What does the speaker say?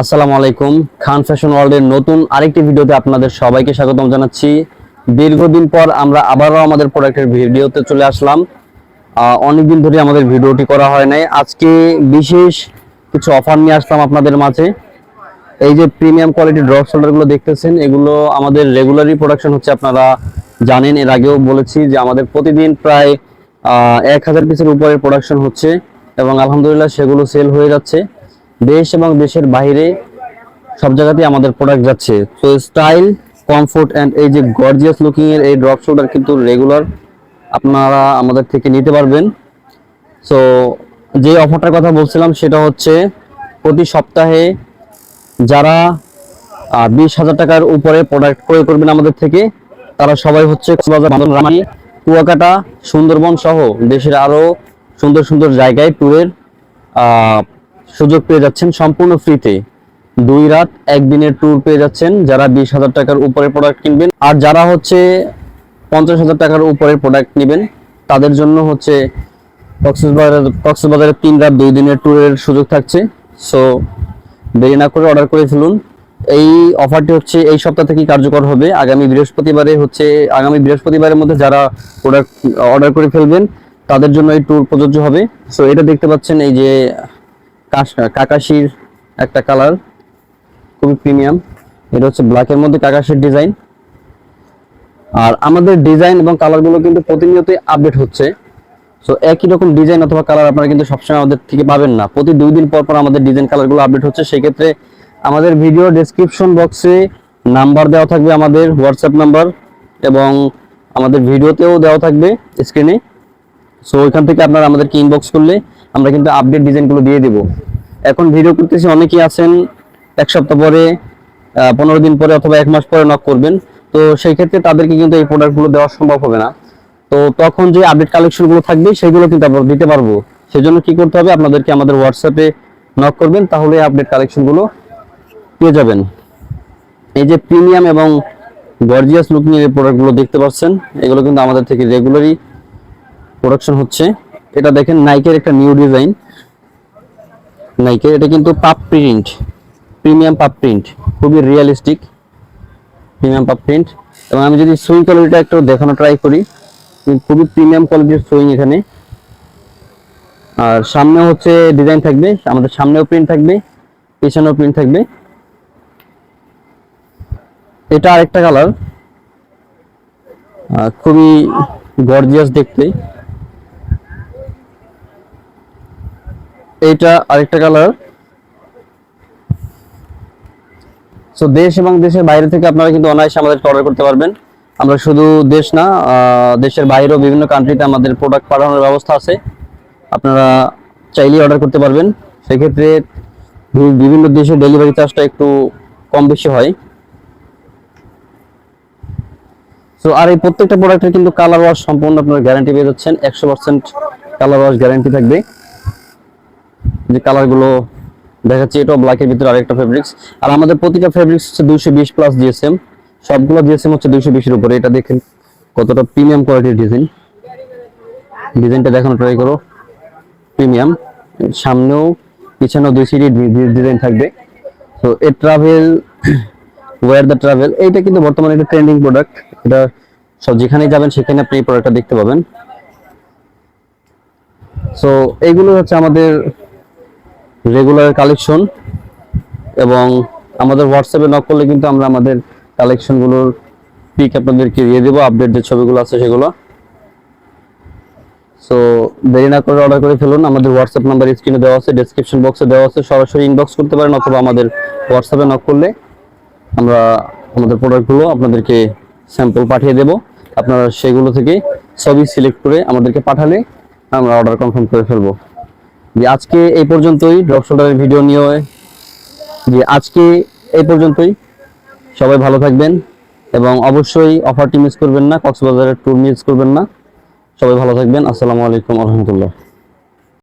আসসালামু আলাইকুম। খান ফ্যাশন ওয়ার্ল্ডের নতুন আরেকটি ভিডিওতে আপনাদের সবাইকে স্বাগতম জানাচ্ছি। দীর্ঘদিন পর আমরা আবারও আমাদের প্রোডাক্টের ভিডিওতে চলে আসলাম। অনেকদিন ধরে আমাদের ভিডিওটি করা হয় নাই। আজকে বিশেষ কিছু অফার নিয়ে আসলাম আপনাদের মাঝে। এই যে প্রিমিয়াম কোয়ালিটি ড্রপ শোল্ডারগুলো দেখতেছেন, এগুলো আমাদের রেগুলারই প্রোডাকশন হচ্ছে আপনারা জানেন। এর আগেও বলেছি যে আমাদের প্রতিদিন প্রায় এক হাজার পিসের উপরে প্রোডাকশন হচ্ছে এবং আলহামদুলিল্লাহ সেগুলো সেল হয়ে যাচ্ছে। দেশ এবং দেশের বাইরে সব জায়গাতেই আমাদের প্রোডাক্ট যাচ্ছে। তো স্টাইল কমফোর্ট অ্যান্ড এই যে গর্জিয়াস লুকিং এর এই ড্রপ শোল্ডার কিন্তু রেগুলার আপনারা আমাদের থেকে নিতে পারবেন। সো যে অফারটার কথা বলছিলাম সেটা হচ্ছে প্রতি সপ্তাহে যারা বিশ হাজার টাকার উপরে প্রোডাক্ট ক্রয় করবেন আমাদের থেকে, তারা সবাই হচ্ছে কুয়াকাটা, সুন্দরবন সহ দেশের আরও সুন্দর সুন্দর জায়গায় ট্যুরের সুযোগ পেয়ে যাচ্ছেন সম্পূর্ণ ফ্রিতে দুই রাত, একদিনের ট্যুর পেয়ে যাচ্ছেন যারা বিশ হাজার টাকার উপরে প্রোডাক্ট কিনবেন। আর যারা হচ্ছে পঞ্চাশ হাজার টাকার উপরে প্রোডাক্ট নেবেন, তাদের জন্য হচ্ছে কক্সবাজারের কক্সবাজারের তিন রাত, দুই দিনের ট্যুরের সুযোগ থাকছে। সো দেরি না করে অর্ডার করে ফেলুন। এই অফারটি হচ্ছে এই সপ্তাহ থেকেই কার্যকর হবে। আগামী বৃহস্পতিবারে হচ্ছে আগামী বৃহস্পতিবারের মধ্যে যারা প্রোডাক্ট অর্ডার করে ফেলবেন, তাদের জন্য এই ট্যুর প্রযোজ্য হবে। সো এটা দেখতে পাচ্ছেন এই যে কাকাশির একটা কালার, খুবই প্রিমিয়াম। এটা হচ্ছে ব্ল্যাকের মধ্যে কাকাশির ডিজাইন আর আমাদের ডিজাইন এবং কালারগুলো কিন্তু প্রতিনিয়তই আপডেট হচ্ছে। সো একই রকম ডিজাইন অথবা কালার আপনারা কিন্তু সবসময় আমাদের থেকে পাবেন না। প্রতি দুই দিন পর পর আমাদের ডিজাইন কালারগুলো আপডেট হচ্ছে। সেই ক্ষেত্রে আমাদের ভিডিও ডেসক্রিপশন বক্সে নাম্বার দেওয়া থাকবে আমাদের হোয়াটসঅ্যাপ নাম্বার এবং আমাদের ভিডিওতেও দেওয়া থাকবে স্ক্রিনে সো ওইখান থেকে আপনারা আমাদেরকে ইনবক্স করলে আমরা কিন্তু আপডেট ডিজাইনগুলো দিয়ে দেব। এখন ভিডিও করতেছি, অনেকেই আছেন, এক সপ্তাহ পরে পনেরো দিন পরে অথবা এক মাস পরে নক করবেন। তো সেই ক্ষেত্রে তাদেরকে কিন্তু এই প্রোডাক্টগুলো দেওয়া সম্ভব হবে না। তো তখন যে আপডেট কালেকশনগুলো থাকবে, সেগুলো কিন্তু আমরা দিতে পারব। সেজন্য কি করতে হবে, আপনাদেরকে আমাদের হোয়াটসঅ্যাপে নক করবেন, তাহলে আপডেট কালেকশনগুলো পেয়ে যাবেন। এই যে প্রিমিয়াম এবং গর্জিয়াস লুকিং এর প্রোডাক্টগুলো দেখতে পাচ্ছেন, এগুলো কিন্তু আমাদের থেকে রেগুলারই প্রোডাকশন হচ্ছে। এটা দেখেন নাইকের একটা নিউ ডিজাইন নাইকের এটা কিন্তু puff print premium puff print খুবই রিয়েলিস্টিক প্রিমিয়াম পাপ প্রিন্ট এবং আমি যদি সুইং কোয়ালিটিটা একটু দেখানো ট্রাই করি খুবই প্রিমিয়াম কোয়ালিটির সুইং এখানে। আর সামনে হচ্ছে ডিজাইন থাকবে। আমাদের সামনেও প্রিন্ট থাকবে। পেছনেও প্রিন্ট থাকবে। এটা আরেকটা কালার খুবই গর্জিয়াস দেখতে। এইটা আরেকটা কালার সো দেশ এবং দেশের বাইরে থেকে আপনারা কিন্তু অনায়াসে আমাদেরকে অর্ডার করতে পারবেন। আমরা শুধু দেশ না দেশের বাইরেও বিভিন্ন কান্ট্রিতে আমাদের প্রোডাক্ট পাঠানোর ব্যবস্থা আছে। আপনারা চাইলেই অর্ডার করতে পারবেন। সেক্ষেত্রে বিভিন্ন দেশে ডেলিভারি চার্জটা একটু কম বেশি হয়। সো আর এই প্রত্যেকটা প্রোডাক্টের কিন্তু কালার ওয়াশ সম্পূর্ণ আপনারা গ্যারান্টি পেয়ে যাচ্ছেন। একশো পার্সেন্ট কালার ওয়াশ গ্যারান্টি থাকবে। যে কালারগুলো দেখাচ্ছি, এটাও ব্ল্যাকের ভিতরে আরেকটা ফেব্রিক্স আর আমাদের প্রতিটা ফেব্রিক্স হচ্ছে দুইশো বিশ প্লাস জিএসএম সবগুলো জিএসএম হচ্ছে দুইশো বিশের উপরে। এটা দেখেন কতটা প্রিমিয়াম কোয়ালিটির ডিজাইন ডিজাইনটা দেখানো ট্রাই করো। প্রিমিয়াম সামনেও, পিছনেও দুই সিডি ডিজাইন থাকবে। তো a travel war the travel এইটা কিন্তু বর্তমানে একটা ট্রেন্ডিং প্রোডাক্ট এটা সব যেখানে যাবেন, সেখানে আপনি এই প্রোডাক্টটা দেখতে পাবেন। সো এইগুলো হচ্ছে আমাদের রেগুলার কালেকশন এবং আমাদের হোয়াটসঅ্যাপে নক করলে কিন্তু আমরা আমাদের কালেকশনগুলোর পিক আপনাদেরকে দিয়ে দেবো আপডেট যে ছবিগুলো আছে সেগুলো। সো দেরি না করে অর্ডার করে ফেলুন, আমাদের হোয়াটসঅ্যাপ নাম্বার স্ক্রিনে দেওয়া আছে ডেসক্রিপশন বক্সে দেওয়া আছে, সরাসরি ইনবক্স করতে পারেন অথবা আমাদের হোয়াটসঅ্যাপে নক করলে আমরা আমাদের প্রোডাক্টগুলো আপনাদেরকে স্যাম্পল পাঠিয়ে দেব। আপনারা সেগুলো থেকে ছবি সিলেক্ট করে আমাদেরকে পাঠালে আমরা অর্ডার কনফার্ম করে ফেলব। যে আজকে এই পর্যন্তই। ড্রপ শোল্ডারের ভিডিও নিয়ে যে আজকে এই পর্যন্তই। সবাই ভালো থাকবেন এবং অবশ্যই অফারটি মিস করবেন না, কক্সবাজারের ট্যুর মিস করবেন না। সবাই ভালো থাকবেন। আসসালামু আলাইকুম রহমতুল্লাহ।